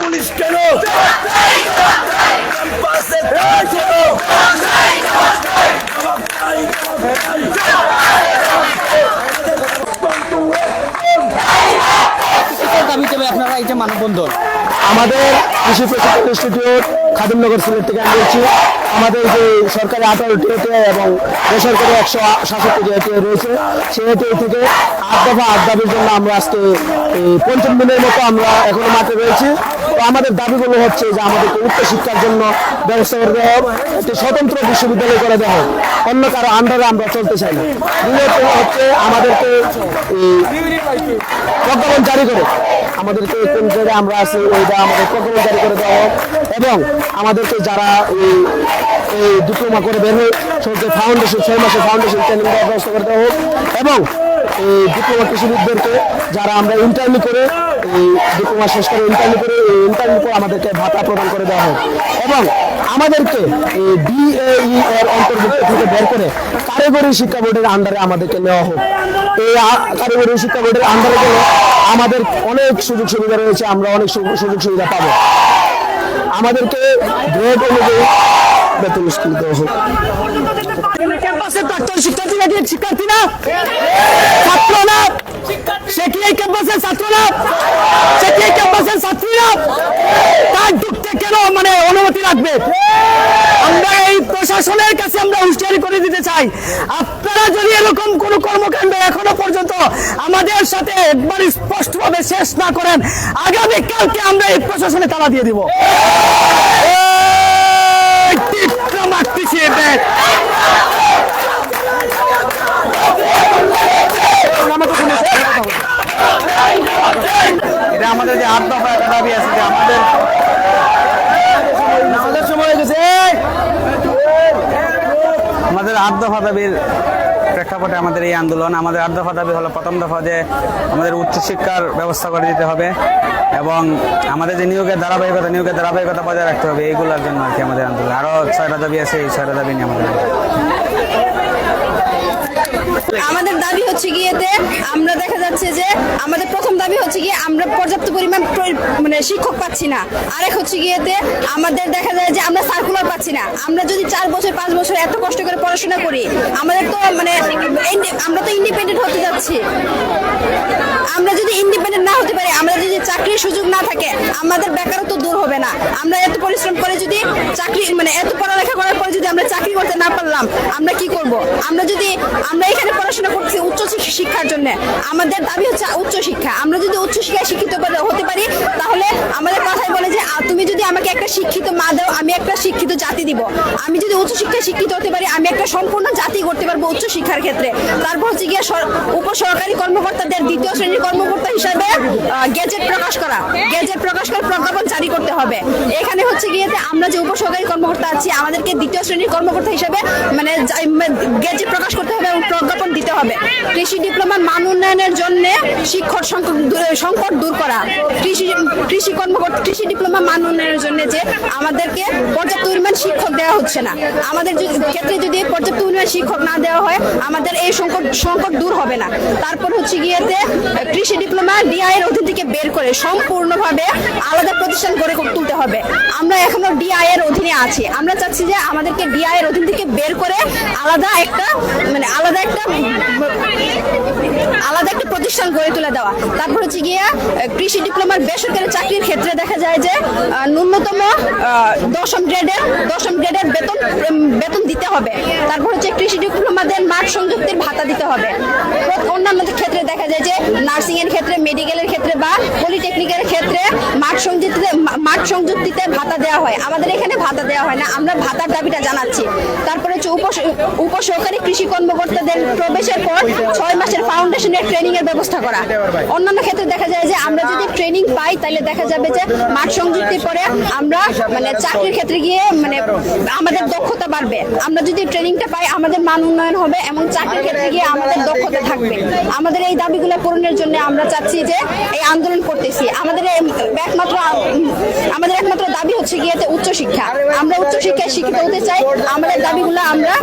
Police কেন আপনারা এই যে আমাদের কৃষি প্রশিক্ষণ ইনস্টিটিউট খাদিমনগর সিলেট থেকে আমি বলছি, আমাদের যে সরকারি আঠারোটিতে এবং বেসরকারি একশো সাতষট্টি রয়েছে, সেহেতু থেকে আট দফা আট দাবির জন্য আমরা আজকে পঞ্চম দিনের মতো আমরা এখনও মাঠে রয়েছি। তো আমাদের দাবিগুলো হচ্ছে যে আমাদেরকে উচ্চ শিক্ষার জন্য ব্যবস্থা করে দেওয়া হোক, একটি স্বতন্ত্র বিশ্ববিদ্যালয় করে দেওয়া হোক। অন্য কারও আন্ডারে আমরা চলতে চাই না। দ্বিতীয়ত হচ্ছে আমাদেরকে প্রজ্ঞাপন জারি করে, আমাদেরকে কোন জায়গায় আমরা আছি ওইটা আমাদের প্রজ্ঞাপন জারি করে দেওয়া হোক এবং আমাদেরকে যারা এই ডিপ্লোমা করে বের হয়ে, সরকার ফাউন্ডেশন ছয় মাসের ফাউন্ডেশন ট্রেনিং দেওয়ার ব্যবস্থা করে দেওয়া হোক এবং এই ডিপ্লোমা কৃষিবিদদেরকে যারা আমরা ইন্টারনি করে, এই ডিপ্লোমা শেষ করে ইন্টারনি করে, এই ইন্টারনি করে আমাদেরকে ভাতা প্রদান করে দেওয়া হোক। এবং আমাদেরকে এই ডিএই এর অন্তর্ভুক্ত থেকে বের করে কারিগরি শিক্ষা বোর্ডের আন্ডারে আমাদেরকে নেওয়া হোক। এই কারিগরি শিক্ষা বোর্ডের আন্ডারে গেলে আমাদের অনেক সুযোগ সুবিধা রয়েছে, আমরা অনেক সুযোগ সুবিধা পাবো। আমাদেরকে গ্রেড অনুযায়ী বেতন স্কুল দেওয়া হোক। শিক্ষার্থী নাকি শিক্ষার্থী সে কি এই ক্যাম্পাসের সে কি এই ক্যাম্পাসের ছাত্রী ঢুকতে কেন মানে অনুমতি লাগবে? আমরা এই প্রশাসনের কাছে আমরা হুঁশিয়ারি করে দিতে চাই। আপনারা যদি এরকম কোন কর্মকাণ্ড এখনও পর্যন্ত আমাদের সাথে একবার স্পষ্টভাবে শেষ না করেন, আগামী কালকে আমরা এই প্রশাসনে তালা দিয়ে দিব। মারতেছি। এটা আমাদের যে আট দফা একটা দাবি আছে যে আমাদের আমাদের সময় হয়ে গেছে আমাদের আট দফা দাবির প্রেক্ষাপটে আমাদের এই আন্দোলন, আমাদের আট দফা দাবি হলো প্রথম দফা যে আমাদের উচ্চশিক্ষার ব্যবস্থা করে দিতে হবে এবং আমাদের যে নিয়োগের ধারাবাহিকতা নিয়োগের ধারাবাহিকতা বজায় রাখতে হবে, এইগুলোর জন্য আর কি আমাদের আন্দোলন। আরও ছয়টা দাবি আছে, এই ছয়টা দাবি নিয়ে আমাদের আন্দোলন। আমাদের দাবি হচ্ছে গিয়েতে আমরা দেখা যাচ্ছে যে আমাদের প্রথম দাবি হচ্ছে গিয়ে আমরা পর্যাপ্ত পরিমাণ মানে শিক্ষক পাচ্ছি না। আরেক হচ্ছে গিয়েতে আমাদের দেখা যায় যে আমরা সার্কুলার পাচ্ছি না। আমরা যদি চার বছর, পাঁচ বছর এত কষ্ট করে পড়াশোনা করি, আমাদের তো মানে আমরা তো ইন্ডিপেন্ডেন্ট হতে যাচ্ছি। আমরা যদি ইন্ডিপেন্ডেন্ট না হতে পারি, আমরা যদি চাকরির সুযোগ না থাকে, আমাদের বেকারত্ব দূর হবে না। আমরা এত পরিশ্রম করে যদি চাকরি মানে এত পড়ালেখা করার পরে যদি আমরা চাকরি করতে না পারলাম, আমরা কি করব? আমরা যদি, আমরা এখানে পড়াশোনা করছি উচ্চ শিক্ষার জন্য, আমাদের দাবি হচ্ছে উচ্চ শিক্ষা। আমরা যদি উচ্চ শিক্ষায় শিক্ষিত হতে পারি, তাহলে আমাদের কথাই বলে যে তুমি যদি আমাকে একটা শিক্ষিত মা দাও আমি একটা শিক্ষিত জাতি দিব। আমি যদি উচ্চ শিক্ষায় শিক্ষিত হতে পারি, আমি একটা সম্পূর্ণ জাতি করতে পারব উচ্চ শিক্ষার ক্ষেত্রে। তারপর হচ্ছে গিয়ে সর- উপসরকারি কর্মকর্তাদের দ্বিতীয় শ্রেণির কর্মকর্তা হিসাবে গেজেট প্রকাশ করা। গেজেট প্রকাশ করে প্রজ্ঞাপন জারি করতে হবে। এখানে হচ্ছে গিয়ে আমরা যে উপসরকারি কর্মকর্তা আছি, আমাদেরকে দ্বিতীয় শ্রেণির কর্মকর্তা হিসাবে মানে গেজেট প্রকাশ করতে হবে এবং প্রজ্ঞাপন দিতে হবে। কৃষি ডিপ্লোমার মান উন্নয়নের জন্য শিক্ষক সংকট দূর- করা। কৃষি কৃষি কর্মকর্তা, কৃষি ডিপ্লোমা মান উন্নয়নের জন্য যে আমাদেরকে পর্যাপ্ত পরিমাণ শিক্ষক দেওয়া হচ্ছে না। আমাদের ক্ষেত্রে যদি পর্যাপ্ত পরিমাণ শিক্ষক না দেওয়া হয়, আমাদের এই সংকট সংকট দূর হবে না। তারপর হচ্ছে গিয়েতে কৃষি ডিপ্লোমা ডিআই এর অধীন থেকে বের করে সম্পূর্ণভাবে আলাদা প্রতিষ্ঠান গড়ে তুলতে হবে। আমরা এখনও ডিআই এর অধীনে আছি। আমরা চাচ্ছি যে আমাদেরকে ডিআই এর অধীন থেকে বের করে আলাদা একটা মানে আলাদা একটা আলাদা একটা প্রতিষ্ঠান গড়ে তুলে দেওয়া। তারপর হচ্ছে গিয়া কৃষি ডিপ্লোমার বেসরকারি চাকরির ক্ষেত্রে দেখা যায় যে ন্যূনতম দশম গ্রেডের দশম গ্রেডের বেতন বেতন দিতে হবে। তারপর হচ্ছে কৃষি ডিপ্লোমাদের মাঠ সংযুক্তির ভাতা দিতে হবে। অন্যান্য ক্ষেত্রে দেখা যায় যে নার্সিং এর ক্ষেত্রে মেডিকেলের ক্ষেত্রে বা পলিটেকনিকের ক্ষেত্রে মাঠ সংযুক্তিতে মাঠ সংযুক্তিতে ভাতা দেওয়া হয়। আমাদের এখানে ভাতা দেওয়া হয় না। আমরা ভাতার দাবিটা জানাচ্ছি। তারপরে হচ্ছে উপ- উপসহকারী কৃষি কর্মকর্তাদের প্রবেশের পর ছয় মাসের ফাউন্ডেশনের ট্রেনিং এর ব্যবস্থা করা। অন্যান্য ক্ষেত্রে দেখা যায় যে আমরা যদি ট্রেনিং পাই, তাহলে দেখা যাবে যে মাঠ সংযুক্তির পরে আমরা মানে চাকরির ক্ষেত্রে গিয়ে মানে আমাদের দক্ষতা বাড়বে। আমরা যদি ট্রেনিংটা পাই, আমাদের মান উন্নয়ন হবে এবং চাকরির ক্ষেত্রে গিয়ে আমাদের দক্ষতা থাকবে। আমাদের এই দাবিগুলো পূরণের জন্য আমরা চাচ্ছি যে এই আন্দোলন করতেছি। আমাদের একমাত্র আমাদের একমাত্র দাবি হচ্ছে গিয়ে উচ্চশিক্ষা। আমরা উচ্চশিক্ষায় শিক্ষিত হতে চাই। আমাদের দাবিগুলো আমরা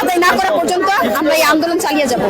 আদায় না করা পর্যন্ত আমরা এই আন্দোলন চালিয়ে যাব।